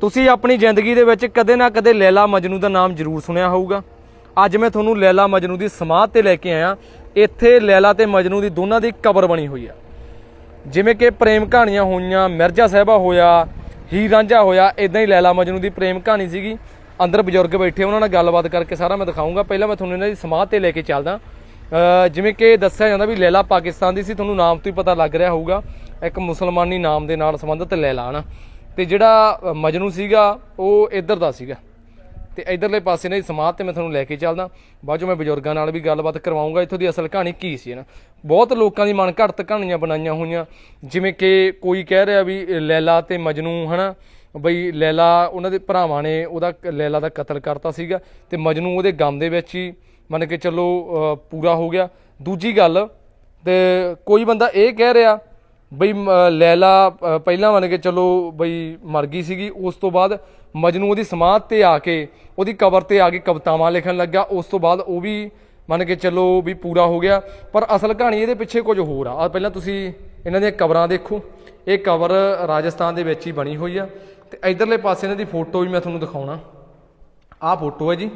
ਤੁਸੀਂ ਆਪਣੀ ਜ਼ਿੰਦਗੀ ਦੇ ਵਿੱਚ ਕਦੇ ਨਾ ਕਦੇ ਲੈਲਾ ਮਜਨੂ ਦਾ ਨਾਮ ਜ਼ਰੂਰ ਸੁਣਿਆ ਹੋਊਗਾ। ਅੱਜ ਮੈਂ ਤੁਹਾਨੂੰ ਲੈਲਾ ਮਜਨੂ ਦੀ ਸਮਾਧ ਤੇ ਲੈ ਕੇ ਆਇਆ। ਇੱਥੇ ਲੈਲਾ ਤੇ ਮਜਨੂ ਦੀ ਦੋਨਾਂ ਦੀ ਕਬਰ ਬਣੀ ਹੋਈ ਆ। ਜਿਵੇਂ ਕਿ ਪ੍ਰੇਮ ਕਹਾਣੀਆਂ ਹੋਈਆਂ, ਮਿਰਜ਼ਾ ਸਾਹਿਬਾ ਹੋਇਆ, ਹੀਰ ਰਾਂਝਾ ਹੋਇਆ ਇਦਾਂ ਹੀ ਲੈਲਾ ਮਜਨੂ ਦੀ ਪ੍ਰੇਮ ਕਹਾਣੀ ਸੀਗੀ। ਅੰਦਰ ਬਜ਼ੁਰਗ ਬੈਠੇ, ਉਹਨਾਂ ਨਾਲ ਗੱਲਬਾਤ ਕਰਕੇ ਸਾਰਾ ਮੈਂ ਦਿਖਾਉਂਗਾ ਪਹਿਲਾਂ ਮੈਂ ਤੁਹਾਨੂੰ ਇਹਨਾਂ ਦੀ ਸਮਾਧ ਤੇ ਲੈ ਕੇ ਚੱਲਦਾ। ਜਿਵੇਂ ਕਿ ਦੱਸਿਆ ਜਾਂਦਾ ਵੀ ਲੈਲਾ ਪਾਕਿਸਤਾਨ ਦੀ ਸੀ, ਤੁਹਾਨੂੰ ਨਾਮ ਤੋਂ ਹੀ ਪਤਾ ਲੱਗ ਰਿਹਾ ਹੋਊਗਾ। ਇੱਕ ਮੁਸਲਮਾਨੀ ਨਾਮ ਦੇ ਨਾਲ ਸੰਬੰਧਿਤ ਲੈਲਾ, ਹਨਾ? ਤੇ ਜਿਹੜਾ ਅ, ਮਜਨੂ ਸੀਗਾ ਉਹ ਇੱਧਰ ਦਾ ਸੀਗਾ। ਤੇ ਇਧਰਲੇ ਪਾਸੇ ਨੇ ਸਮਾਧ ਤੇ ਮੈਂ ਤੁਹਾਨੂੰ ਲੈ ਕੇ ਚੱਲਦਾ। ਬਾਅਦ ਚੋਂ ਮੈਂ ਬਜ਼ੁਰਗਾਂ ਨਾਲ ਵੀ ਗੱਲਬਾਤ ਕਰਵਾਉਂਗਾ ਇੱਥੋਂ ਦੀ ਅਸਲ ਕਹਾਣੀ ਕੀ ਸੀ ਨਾ? ਬਹੁਤ ਲੋਕਾਂ ਦੀ ਮਨ ਘੜਤ ਕਹਾਣੀਆਂ ਬਣਾਈਆਂ ਹੋਈਆਂ। ਜਿਵੇਂ ਕਿ ਕੋਈ ਕਹਿ ਰਿਹਾ ਵੀ ਇਹ ਲੈਲਾ ਤੇ ਮਜਨੂ ਹਨਾ ਬਈ ਲੈਲਾ ਉਹਨਾਂ ਦੇ ਭਰਾਵਾਂ ਨੇ ਉਹਦਾ ਕ- ਲੈਲਾ ਦਾ ਕਤਲ ਕਰਤਾ ਸੀਗਾ ਤੇ ਮਜਨੂ ਉਹਦੇ ਗਮ ਦੇ ਵਿੱਚ ਹੀ ਮੰਨ ਕੇ ਚੱਲੋ ਪੂਰਾ ਹੋ ਗਿਆ। ਦੂਜੀ ਗੱਲ ਤੇ ਕੋਈ ਬੰਦਾ ਇਹ ਕਹਿ ਰਿਹਾ ਬਈ, ਮ- ਲੈਲਾ ਪਹਿਲਾਂ ਮੰਨ ਕੇ ਚਲੋ ਬਈ ਮਰ ਗਈ ਸੀਗੀ, ਉਸ ਤੋਂ ਬਾਅਦ ਮਜਨੂ ਉਹਦੀ ਸਮਾਧ ਤੇ ਆ ਕੇ, ਉਹਦੀ ਕਬਰ ਤੇ ਆ ਕੇ ਕਵਿਤਾਵਾਂ ਲਿਖਣ ਲੱਗਾ ਉਸ ਤੋਂ ਬਾਅਦ ਉਹ ਵੀ ਮੰਨ ਕੇ ਚੱਲੋ ਵੀ ਪੂਰਾ ਹੋ ਗਿਆ। ਪਰ ਅਸਲ ਕਹਾਣੀ ਇਹਦੇ ਪਿੱਛੇ ਕੁਝ ਹੋਰ ਆ। ਆ ਪਹਿਲਾਂ ਤੁਸੀਂ ਇਹਨਾਂ ਦੀਆਂ ਕਬਰਾਂ ਦੇਖੋ। ਇਹ ਕਬਰ ਰਾਜਸਥਾਨ ਦੇ ਵਿੱਚ ਹੀ ਬਣੀ ਹੋਈ ਆ। ਤੇ ਇਧਰਲੇ ਪਾਸੇ ਇਹਨਾਂ ਦੀ ਫੋਟੋ ਵੀ ਮੈਂ ਤੁਹਾਨੂੰ ਦਿਖਾਉਣਾ। ਆਹ ਫੋਟੋ ਹੈ ਜੀ।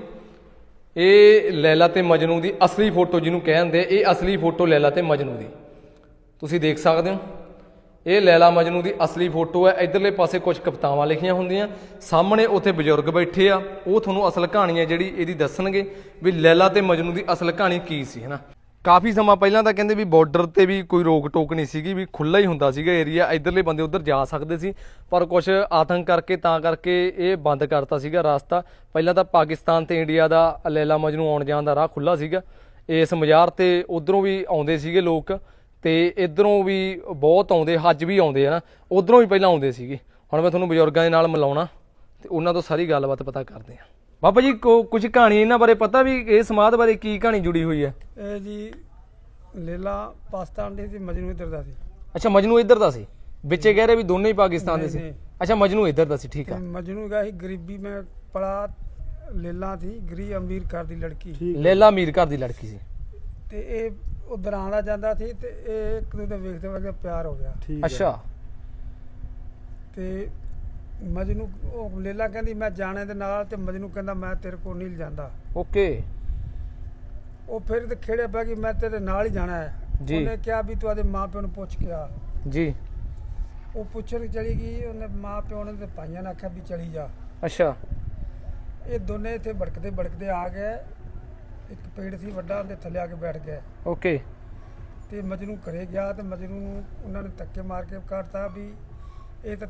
ਇਹ ਲੈਲਾ ਤੇ ਮਜਨੂ ਦੀ ਅਸਲੀ ਫੋਟੋ ਜਿਹਨੂੰ ਕਹਿੰਦੇ, ਇਹ ਅਸਲੀ ਫੋਟੋ ਲੈਲਾ ਤੇ ਮਜਨੂ ਦੀ। ਤੁਸੀਂ ਦੇਖ ਸਕਦੇ ਹੋ। ਇਹ ਲੈਲਾ ਮਜਨੂ ਦੀ ਅਸਲੀ ਫੋਟੋ ਹੈ। ਇਧਰਲੇ ਪਾਸੇ ਕੁਝ ਕਵਿਤਾਵਾਂ ਲਿਖੀਆਂ ਹੁੰਦੀਆਂ। ਸਾਹਮਣੇ ਉੱਥੇ ਬਜ਼ੁਰਗ ਬੈਠੇ ਆ। ਉਹ ਤੁਹਾਨੂੰ ਅਸਲ ਕਹਾਣੀ ਹੈ ਜਿਹੜੀ ਇਹਦੀ ਦੱਸਣਗੇ ਵੀ ਲੈਲਾ ਤੇ ਮਜਨੂ ਦੀ ਅਸਲ ਕਹਾਣੀ ਕੀ ਸੀ ਹਨਾ ਕਾਫੀ ਸਮਾਂ ਪਹਿਲਾਂ ਤਾਂ ਕਹਿੰਦੇ ਵੀ ਬਾਰਡਰ ਤੇ ਵੀ ਕੋਈ ਰੋਕ ਟੋਕ ਨਹੀਂ ਸੀਗੀ, ਵੀ ਖੁੱਲਾ ਹੀ ਹੁੰਦਾ ਸੀਗਾ ਏਰੀਆ ਇਧਰਲੇ ਬੰਦੇ ਉਧਰ ਜਾ ਸਕਦੇ ਸੀ, ਪਰ ਕੁਝ ਆਤੰਕ ਕਰਕੇ ਤਾਂ ਕਰਕੇ ਇਹ ਬੰਦ ਕਰਤਾ ਸੀਗਾ ਰਸਤਾ। ਪਹਿਲਾਂ ਤਾਂ ਪਾਕਿਸਤਾਨ ਤੇ ਇੰਡੀਆ ਦਾ ਲੈਲਾ ਮਜਨੂ ਆਉਣ ਜਾਣ ਦਾ ਰਾਹ ਖੁੱਲਾ ਸੀਗਾ। ਇਸ ਮਜ਼ਾਰ ਤੇ ਉਧਰੋਂ ਵੀ ਆਉਂਦੇ ਸੀਗੇ ਲੋਕ। ਤੇ ਇਧਰੋਂ ਵੀ ਬਹੁਤ ਆਉਂਦੇ ਹੱਜ ਵੀ ਆਉਂਦੇ ਆ ਉਧਰੋਂ ਵੀ ਪਹਿਲਾਂ ਆਉਂਦੇ ਸੀਗੇ। ਹੁਣ ਮੈਂ ਤੁਹਾਨੂੰ ਬਜ਼ੁਰਗਾਂ ਦੇ ਨਾਲ ਮਿਲਾਉਣਾ ਤੇ ਉਹਨਾਂ ਤੋਂ ਸਾਰੀ ਗੱਲਬਾਤ ਪਤਾ ਕਰਦੇ ਆ। ਬਾਬਾ ਜੀ ਕੁਝ ਕਹਾਣੀ ਇਹਨਾਂ ਬਾਰੇ ਪਤਾ ਵੀ ਇਹ ਸਮਾਦ ਬਾਰੇ ਕੀ ਕਹਾਣੀ ਜੁੜੀ ਹੋਈ ਹੈ? ਇਹ ਜੀ ਲੇਲਾ ਪਾਕਿਸਤਾਨ ਦੇ ਸੀ ਮਜਨੂ ਇੱਧਰ ਦਾ ਸੀ। ਅੱਛਾ ਮਜਨੂ ਇੱਧਰ ਦਾ ਸੀ? ਵਿੱਚੇ ਕਹਿ ਰਹੇ ਵੀ ਦੋਨੇ ਹੀ ਪਾਕਿਸਤਾਨ ਦੇ ਸੀ। ਅੱਛਾ ਮਜਨੂ ਇੱਧਰ ਦਾ ਸੀ ਠੀਕ ਆ। ਮਜਨੂ ਦਾ ਹੀ ਗਰੀਬੀ ਮੈਂ ਪੜਾ ਲੇਲਾ ਸੀ ਗਰੀ ਅਮੀਰ ਘਰ ਦੀ ਲੜਕੀ। ਲੇਲਾ ਅਮੀਰ ਘਰ ਦੀ ਲੜਕੀ ਸੀ। ਤੇ ਇਹ ਉਧਰ ਆਉਂਦਾ ਜਾਂਦਾ ਸੀ ਤੇ ਇਹ ਇੱਕ ਦੂਜੇ ਨੂੰ ਵੇਖਦੇ ਵੇਖਦੇ ਪਿਆਰ ਹੋ ਗਿਆ। ਅੱਛਾ। ਤੇ ਮਜਨੂ ਉਹ ਲੀਲਾ ਕਹਿੰਦੀ ਮੈਂ ਜਾਣੇ ਦੇ ਨਾਲ ਤੇ ਮਜਨੂ ਕਹਿੰਦਾ ਮੈਂ ਤੇਰੇ ਕੋਲ ਨਹੀਂ ਜਾਂਦਾ। ਓਕੇ। ਉਹ ਫਿਰ ਤੇ ਖੇੜੇ ਪੈ ਗਈ ਮੈਂ ਤੇਰੇ ਨਾਲ ਹੀ ਜਾਣਾ ਹੈ। ਜੀ। ਉਹਨੇ ਕਿਹਾ ਵੀ ਤੂੰ ਆਦੇ ਮਾਂ ਪਿਓ ਨੂੰ ਪੁੱਛ ਕੇ ਆ। ਜੀ। ਉਹ ਪੁੱਛਣ ਚਲੀ ਗਈ ਉਹਨੇ ਮਾਂ ਪਿਓ ਨੇ ਤੇ ਭਾਈਆਂ ਨੇ ਆਖਿਆ ਵੀ ਚਲੀ ਜਾ। ਅੱਛਾ। ਇਹ ਦੋਨੇ ਇੱਥੇ ਭੜਕਦੇ ਭੜਕਦੇ ਆ ਗਏ। ਇੱਕ ਪੇੜ ਸੀ ਵੱਡਾ ਉਹਦੇ ਥੱਲੇ ਆ ਕੇ ਬੈਠ ਗਏ ਓਕੇ। ਤੇ ਮਜਨੂ ਘਰੇ ਗਿਆ ਤੇ ਮਜਨੂ ਉਹਨਾਂ ਨੇ ਧੱਕੇ ਮਾਰ ਕੇ ਕੱਢਤਾ ਵੀ ਇਹ ਤਾਂ